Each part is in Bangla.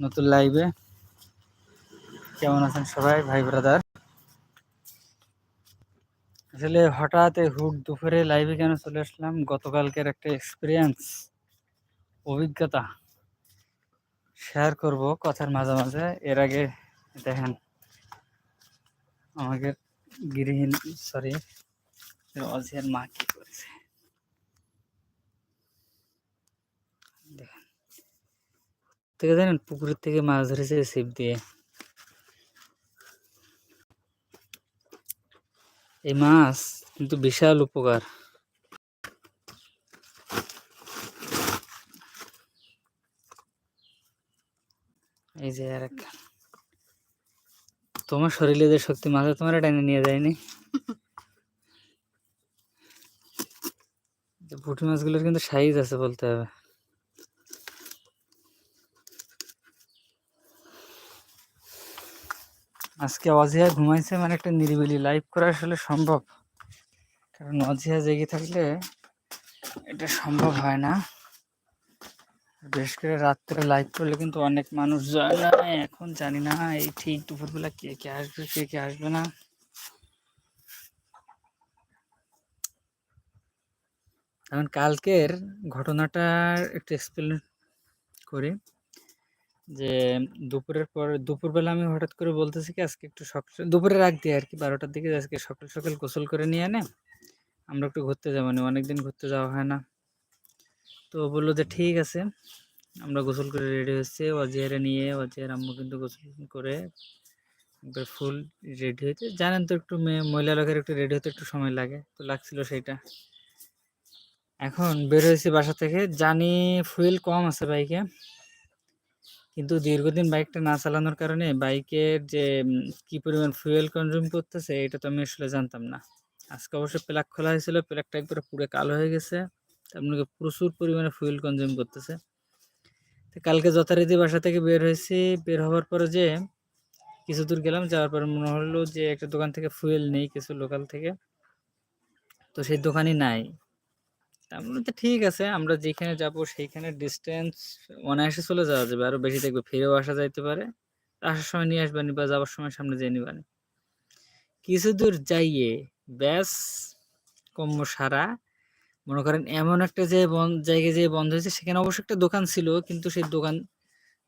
নতুন লাইভে কেমন আছেন সবাই, ভাই ব্রাদার আসলে হঠাৎ এই হুট দুপুরে লাইভে কেন চলে আসলাম? গতকালকের একটা এক্সপিরিয়েন্স অভিজ্ঞতা শেয়ার করব কথার মাঝে মাঝে এর আগে দেখেন আমাকে গৃহীন সরি অজিয়ার মা কি করেছে? দেখেন থেকে জানেন? পুকুরের থেকে মাছ ধরেছে ছিপ দিয়ে। এই মাছ কিন্তু বিশাল উপকার। এই যে আর তোমার শরীরে যে শক্তি মাঝে তোমার টাইনে নিয়ে যায়নি? পুঁটি মাছগুলোর কিন্তু সাইজ আছে বলতে হবে। আজকে অজিয়া ঘুমাইছে মানে একটা নিরিবিলি লাইভ করা আসলে সম্ভব। কারণ অজিয়া জেগে থাকলে এটা সম্ভব হয় না। বিশেষ করে রাত্রে লাইভ করলে কিন্তু অনেক মানুষ যায় না। এখন জানি না এই ঠিক দুপুরবেলা কে কে আসবে, কে কে আসবে না। এখন কালকের ঘটনাটা একটু এক্সপ্লেন করি। যে দুপুরের পর, দুপুরবেলা আমি হঠাৎ করে বলতেছি কি, আজকে একটু সকাল দুপুরের রাখ দিয়ে আর কি বারোটার দিকে আজকে সকাল সকাল গোসল করে নিয়ে আনে। আমরা একটু ঘুরতে যাব না অনেকদিন ঘুরতে যাওয়া হয় না। তো বলল যে ঠিক আছে, আমরা গোসল করে রেডি হচ্ছে অজিয়ারে নিয়ে অজিয়ার আম্মু কিন্তু গোসল করে একবার ফুল রেডি হয়েছে। জানেন তো একটু মেয়ে, মহিলা লোকের একটু রেডি হতে একটু সময় লাগে, তো লাগছিল সেইটা। এখন বের হয়েছি বাসা থেকে, জানি ফুয়েল কম আছে বাইকে কিন্তু দীর্ঘদিন বাইকটা না চালানোর কারণে বাইকের যে কি পরিমাণ ফুয়েল কনজিউম করতেছে, এটা তো আমি আসলে জানতাম না। আজকে অবশ্য প্লাগ খোলা হয়েছিল, প্লাগটা একবারে পুরো কালো হয়ে গেছে। মানে প্রচুর পরিমাণে ফুয়েল কনজিউম করতেছে। তো কালকে যথারীতি বাসা থেকে বের হয়েছি। বের হওয়ার পরে যে, কিছু দূর গেলাম, যাওয়ার পরে মনে হলো যে, একটা দোকান থেকে ফুয়েল নেই কিছু লোকাল থেকে। তো সেই দোকানই নাই। তার মানে তো ঠিক আছে, আমরা যেখানে যাব সেইখানে ডিস্টেন্স অনায়াসে চলে যাওয়া যাবে, আরও বেশি দেখবে, ফিরেও আসা যাইতে পারে। আসার সময় নিয়ে আসবানি বা যাওয়ার সময় সামনে যেয়ে নিবানি। কিছু দূর যাইয়ে ব্যাস, কম্ম সারা। মনে করেন এমন একটা যে জায়গায় যে বন্ধ হয়েছে, সেখানে অবশ্য একটা দোকান ছিল, কিন্তু সেই দোকান,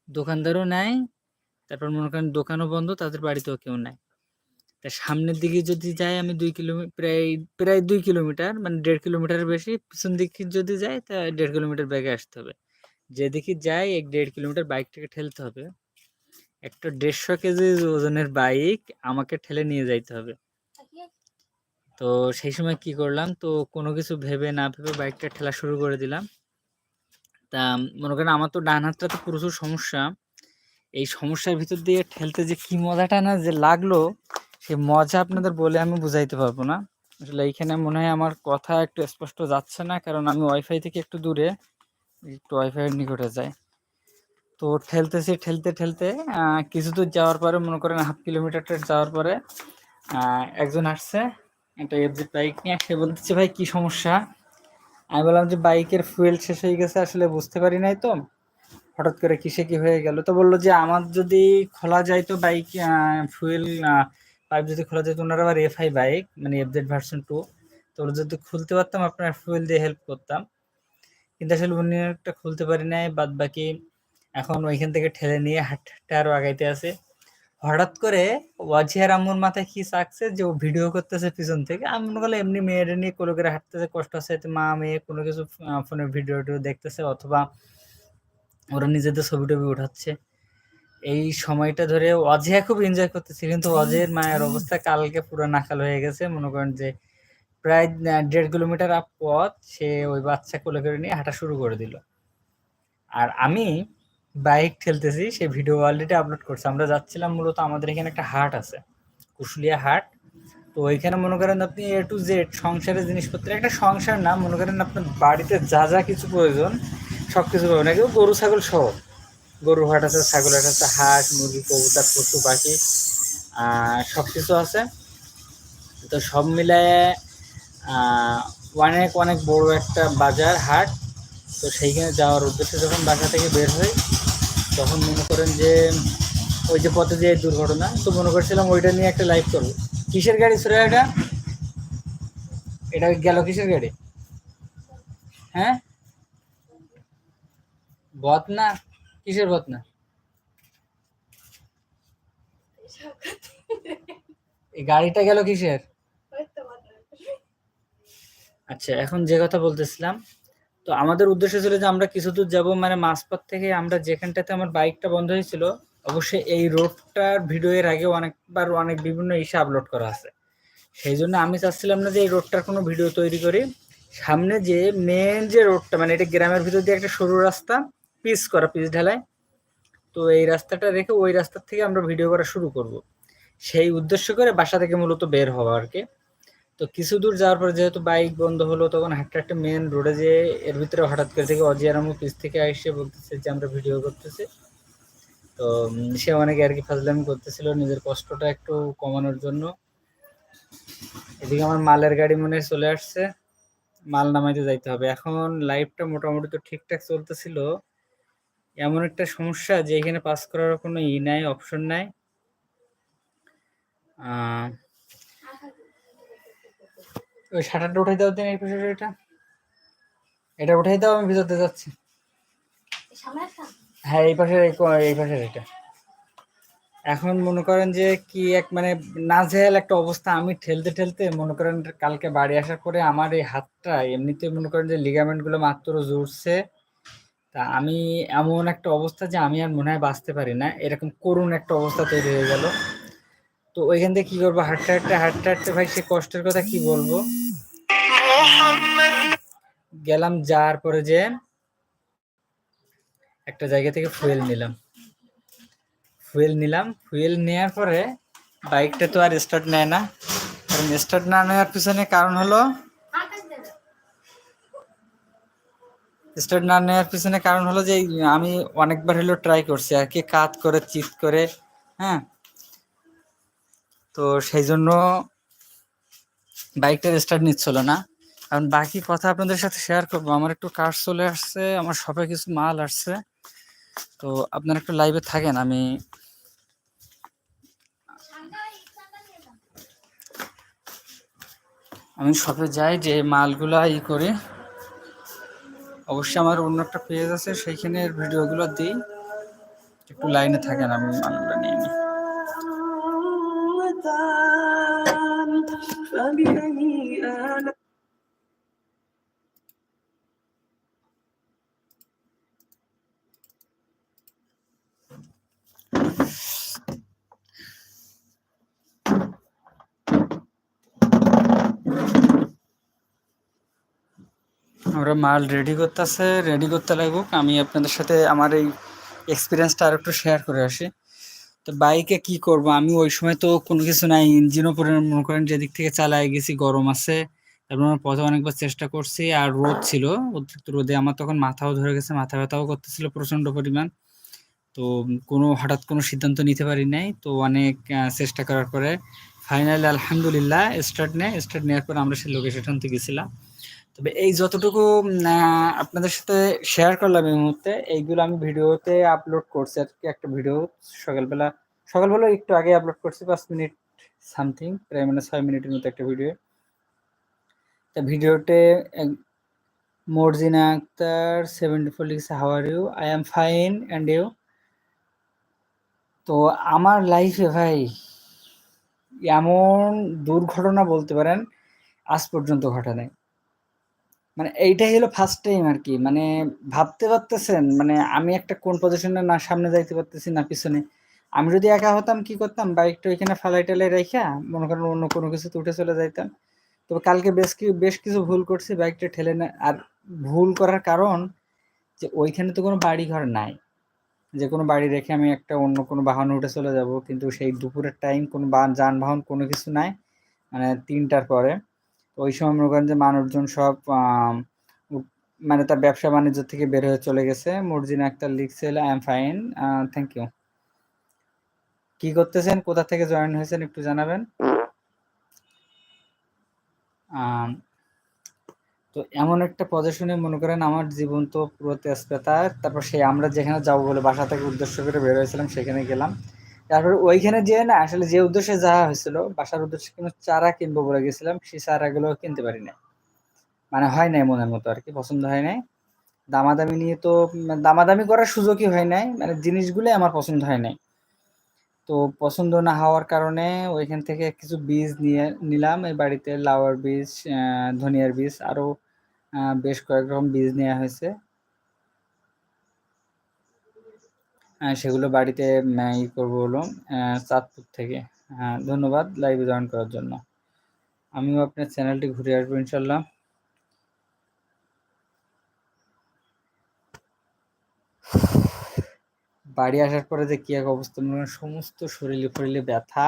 দোকানদারও নাই। তারপর মনে করেন দোকানও বন্ধ, তাদের বাড়িতেও কেউ নাই। তা সামনের দিকে যদি যাই আমি দুই কিলোমিটার প্রায় প্রায় দুই কিলোমিটার মানে দেড় কিলোমিটার বেশি, পিছন দিকে যদি যাই তা দেড় কিলোমিটার ব্যাগে আসতে হবে। যেদিকে যাই এক দেড় কিলোমিটার বাইকটাকে ঠেলতে হবে। একটা দেড়শো কেজি ওজনের বাইক আমাকে ঠেলে নিয়ে যাইতে হবে। তো সেই সময় কি করলাম, তো কোনো কিছু ভেবে না ভেবে বাইকটা ঠেলা শুরু করে দিলাম। তা মনে করেন আমার তো ডান হাতটা তো প্রচুর সমস্যা। এই সমস্যার ভিতর দিয়ে ঠেলতে যে কি মজাটা না যে লাগল সেই মজা আপনাদের বলে আমি বুঝাইতে পারব না। আসলে এইখানে মনে হয় আমার কথা একটু স্পষ্ট যাচ্ছে না, কারণ আমি ওয়াইফাই থেকে একটু দূরে, একটু ওয়াইফাইয়ের নিকটে যাই। তো ঠেলতেছি, ঠেলতে ঠেলতে কিছু দূর যাওয়ার পরে, মনে করেন হাফ কিলোমিটারটা যাওয়ার পরে একজন আসছে, একটা এফজেড বাইক নিয়ে, সে বলতেছে, ভাই, কি সমস্যা? আমি বললাম যে বাইকের ফুয়েল শেষ হয়ে গেছে, আসলে বুঝতে পারি নাই তো। হঠাৎ করে কিসে কি হয়ে গেল? তো বলল যে, আমার যদি খোলা যায় তো বাইক ফুয়েল পাইপ যদি খোলা যেত ওনার আবার এফআই বাইক মানে এফজেড ভার্সন টু তো ওরা যদি খুলতে পারতাম, আপনার ফুয়েল দিয়ে হেল্প করতাম। কিন্তু আসলে উনি একটা খুলতে পারি নাই, বাদ বাকি এখন ওইখান থেকে ঠেলে নিয়ে হাঁটতে আরও আগাইতে আছে। হঠাৎ করে ওয়াজিহার আম্মুর মাথায় কি চাকছে যে ও ভিডিও করতেছে পিছন থেকে? আমি মনে করলাম এমনি মেয়ের নিয়ে কোনো করে হাঁটতেছে, কষ্ট আছে মা, মেয়ে কোনো কিছু ফোনে ভিডিও টিডিও দেখতেছে, অথবা ওরা নিজেদের ছবি টবি উঠাচ্ছে। এই সময়টা ধরে অজয় খুব এনজয় করতেছে, কিন্তু অজয়ের মায়ের অবস্থা কালকে পুরো নাকাল হয়ে গেছে। মনে করেন যে প্রায় দেড় কিলোমিটার আপ পথ সে ওই বাচ্চা কোলে করে নিয়ে হাঁটা শুরু করে দিল। আর আমি বাইক ঠেলতেছি, সে ভিডিও অলরেডি আপলোড করছে। আমরা যাচ্ছিলাম মূলত আমাদের এখানে একটা হাট আছে, কুশুলিয়া হাট। তো ওইখানে মনে করেন আপনি এ টু জেড সংসারের জিনিসপত্র একটা সংসার না, মনে করেন আপনার বাড়িতে যা যা কিছু প্রয়োজন সব কিছু পাবেন গরু, ছাগল সহ। গরুর হাট আছে ছাগল হাট আছে, হাঁস, মুরগি, কবুতর, পশু, পাখি সব কিছু আছে। তো সব মিলায়ে অনেক অনেক বড় একটা বাজার, হাট। তো সেইখানে যাওয়ার উদ্দেশ্যে যখন বাসা থেকে বের হই, তখন মনে করেন যে, ওই যে পথে যে দুর্ঘটনা, তো মনে করছিলাম ওইটা নিয়ে একটা লাইভ করব। কিসের গাড়ি ছিল এটা? এটা গেল কিসের গাড়ি? হ্যাঁ? বত না কিসের বত না এই গাড়িটা গেল কিসের? আচ্ছা এখন যে কথা বলতেছিলাম, তো আমাদের উদ্দেশ্য ছিল যে আমরা কিছু দূর যাব মানে মাঝপথ থেকে আমরা যেখানটাতে আমার বাইকটা বন্ধ হয়েছিল, অবশ্যই এই রোডটার ভিডিও এর আগে অনেকবার অনেক বিভিন্ন ইসে আপলোড করা আছে। সেই জন্য আমি চাচ্ছিলাম না যে এই রোডটার কোনো ভিডিও তৈরি করি। সামনে যে মেন যে রোডটা মানে এটা গ্রামের ভিতর দিয়ে একটা সরু রাস্তা পিচ করা পিচ ঢালাই। তো এই রাস্তাটা রেখে ওই রাস্তার থেকে আমরা ভিডিও করা শুরু করব। সেই উদ্দেশ্য করে বাসা থেকে মূলত বের হওয়া আর কি। তো কিছু দূর যাওয়ার পর যেহেতু বাইক বন্ধ হলো, তখন হাঁটতে হাঁটতে মেন রোডে যে এর ভিতরে হঠাৎ করে থেকে অজিয়ারামু পিস থেকে এসে বলতেছে যে আমরা ভিডিও করতেছি। তো সে অনেকে আর কি ফাজলামি করতেছিল নিজের কষ্টটা একটু কমানোর জন্য। এদিকে আমার মালের গাড়ি মনে চলে আসছে। মাল নামাইতে যাইতে হবে। এখন লাইফটা মোটামুটি তো ঠিকঠাক চলতেছিল। এমন একটা সমস্যা যে এখানে পাস করার কোনো ই নাই অপশন নাই। ওই শাটারটা উঠাই দাও দিন এই পাশে এটা এটা উঠাই দাও আমি ভিতরতে যাচ্ছি। হ্যাঁ এই পাশের এই পাশের এটা। এখন মনে করেন যে কি এক মানে নাজেহাল একটা অবস্থা। আমি ঠেলতে ঠেলতে মনে করেন কালকে বাড়ি আসার পরে আমার এই হাতটা এমনিতে মনে করেন যে লিগামেন্টগুলো মাত্র জুড়ছে। তা আমি এমন একটা অবস্থা যে আমি আর মনে হয় বাঁচতে পারি না। এরকম করুণ একটা অবস্থা তৈরি হয়ে গেল। তো ওইখান থেকে কি করব? হাঁটতে হাঁটতে হাঁটতে হাঁটতে ভাই সে কষ্টের কথা কি বলব? গেলাম যাওয়ার পরে যে একটা জায়গা থেকে ফুয়েল নিলাম। ফুয়েল নিলাম। ফুয়েল নেওয়ার পরে বাইকটা তো আর স্টার্ট নেয় না। কারণ স্টার্ট না নেওয়ার পিছনে কারণ হলো স্টার্ট না নেওয়ার পিছনে কারণ হলো যে, আমি অনেকবার হলো ট্রাই করছি আর কি, কাত করে, চিত করে হ্যাঁ? তো সেই জন্য বাইকটার স্টার্ট নিচ্ছিল না। কারণ বাকি কথা আপনাদের সাথে শেয়ার করব। আমার একটু কাজ চলে আসছে, আমার শপে কিছু মাল আসছে। তো আপনারা একটু লাইভে থাকেন, আমি আমি শপে যাই, যে মালগুলা ই করে। অবশ্যই আমার অন্য একটা পেজ আছে সেইখানে ভিডিওগুলো দিই একটু লাইনে থাকেন আমি মালগুলো নিয়ে নিই فبأي آلاء আমরা মাল রেডি করতেছে রেডি করতে লাগুক আমি আপনাদের সাথে আমার এই এক্সপিরিয়েন্সটা আর একটু শেয়ার করে আসি। তো বাইকে কি করব? আমি ওই সময় তো কোনো কিছু নাই ইঞ্জিনও পরে মনে করেন যেদিক থেকে চালায় গেছি, গরম আছে। তারপর আমার পথে অনেকবার চেষ্টা করছি, আর রোদ ছিল। অতিরিক্ত রোদে আমার তখন মাথাও ধরে গেছে, মাথা ব্যথাও করতেছিল প্রচণ্ড পরিমাণ। তো কোনো, হঠাৎ কোনো সিদ্ধান্ত নিতে পারি নাই। তো অনেক চেষ্টা করার পরে ফাইনালি আলহামদুলিল্লাহ স্টার্ট নেয় স্টার্ট নেওয়ার পর আমরা সেই লোকেশনতে গেছিলাম। তবে এই যতটুকু আপনাদের সাথে শেয়ার করলাম এই মুহূর্তে, এইগুলো আমি ভিডিওতে আপলোড করছি। আর কি একটা ভিডিও সকালবেলা সকালবেলা একটু আগে আপলোড করছি, পাঁচ মিনিট সামথিং প্রায় মানে ছয় মিনিটের মতো একটা ভিডিও তা ভিডিওতে মর্জিনা আক্তার সেভেন্টি ফোর লিখছে how are you I am fine and you তো আমার লাইফে ভাই, এমন দুর্ঘটনা বলতে পারেন, আজ পর্যন্ত ঘটে নাই। মানে এইটাই হলো ফার্স্ট টাইম আর কি মানে ভাবতে পারতেছেন মানে আমি একটা কোন পজিশনে না সামনে যাইতে পারতেছি না পিছনে। আমি যদি একা হতাম কি করতাম? বাইকটা ওইখানে ফালাই টালাই রেখা মনে করেন অন্য কোনো কিছুতে উঠে চলে যাইতাম। তবে কালকে বেশ কি, বেশ কিছু ভুল করছি, বাইকটা ঠেলে না আর ভুল করার কারণ যে ওইখানে তো কোনো বাড়ি ঘর নাই। যে কোনো বাড়ি রেখে আমি একটা অন্য কোনো বাহনে উঠে চলে যাব, কিন্তু সেই দুপুরের টাইম কোনো যানবাহন কোনো কিছু নাই। মানে তিনটার পরে। ওই সময় মনে করেন যে মানুষজন সব মানে তার ব্যবসা বাণিজ্য থেকে বের হয়ে চলে গেছে। মর্জিনা আক্তার লিখছে I am fine thank you কি করতেছেন? কোথা থেকে জয়েন হয়েছেন একটু জানাবেন? তো এমন একটা পজিশনে মনে করেন আমার জীবন তো পুরো তেজপাতার। তারপর সেই আমরা যেখানে যাব বলে বাসা থেকে উদ্দেশ্য করে বের হয়েছিলাম, সেখানে গেলাম। তারপর ওইখানে যেয়ে না আসলে যে উদ্দেশ্যে যাওয়া হয়েছিল, বাসার উদ্দেশ্যে কিন্তু চারা কিনবো বলে গেছিলাম, সেই চারাগুলো কিনতে পারি না মানে হয় নাই মনের মতো আর কি, পছন্দ হয় নাই। দামাদামি নিয়ে তো দামাদামি করার সুযোগই হয় নাই মানে জিনিসগুলোই আমার পছন্দ হয় নাই। তো পছন্দ না হওয়ার কারণে ওইখান থেকে কিছু বীজ নিয়ে নিলাম, এই বাড়িতে লাউয়ের বীজ ধনিয়ার বীজ আরও বেশ কয়েক রকম বীজ নেওয়া হয়েছে। সেগুলো বাড়িতে ই করব হলো চাঁদপুর থেকে। হ্যাঁ ধন্যবাদ লাইভে জয়েন করার জন্য। আমিও আপনার চ্যানেলটি ঘুরে আসব ইনশাল্লাহ বাড়ি আসার পরে যে কি এক অবস্থা, মনে সমস্ত শরীরে ফরিলে ব্যথা।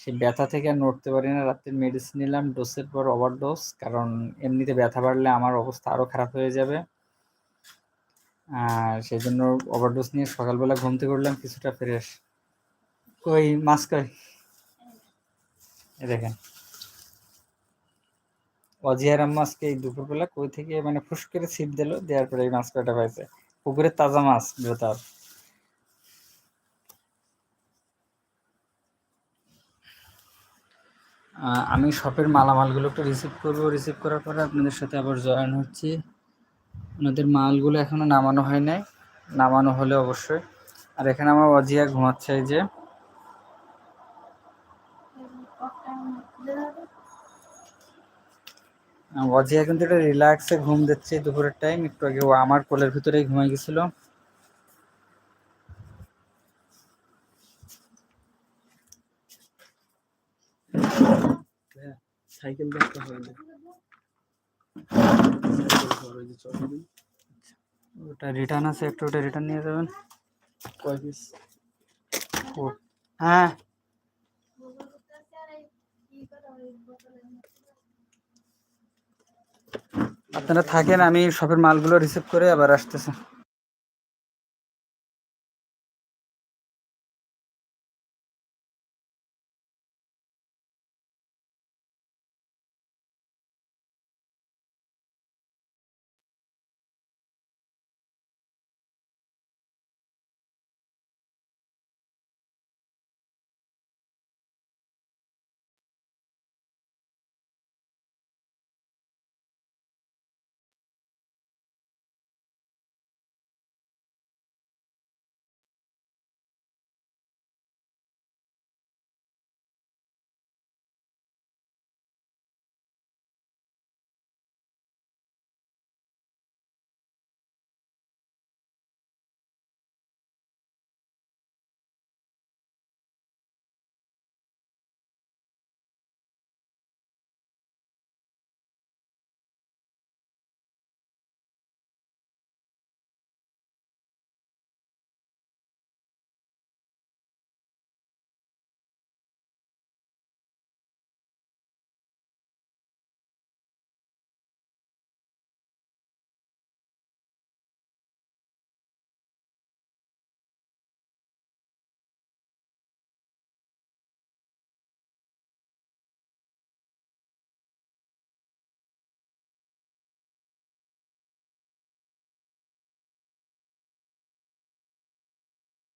সেই ব্যথা থেকে আর নড়তে পারি না। রাত্রে মেডিসিন নিলাম ডোজের পর ওভার ডোজ কারণ এমনিতে ব্যথা বাড়লে আমার অবস্থা আরও খারাপ হয়ে যাবে। আর সেই জন্য ওভারডোজ নিয়ে সকালবেলা ঘুম থেকে উঠলাম, কিছুটা ফ্রেশ কই, মাছ কই? দেখেন। অজিয়ার আজকে এই দুপুরবেলা কই থেকে মানে ফুস করে ছিপ দিল, দেওয়ার পরে এই মাছ কয়টা পাইছে? পুকুরের তাজা মাছ বেতার আমি শপের মালামালগুলো একটু রিসিভ করব। রিসিভ করার পরে আপনাদের সাথে আবার জয়েন হচ্ছি। ওনাদের মালগুলো এখনও নামানো হয় নাই। নামানো হলে অবশ্যই। আর এখানে আমার অজিয়া ঘুমাচ্ছে এই যে। অজিয়া কিন্তু এটা রিল্যাক্সে ঘুম দিচ্ছে দুপুরের টাইম একটু আগে ও আমার কোলের ভিতরেই ঘুমাই গেছিল। সাইকেল দেখতে হয়ে যায় ওটা রিটার্ন আছে একটু ওটা রিটার্ন নিয়ে যাবেন। কয় পিস হ্যাঁ। আপনারা থাকেন আমি শপের মালগুলো রিসিভ করে আবার আসতেছি।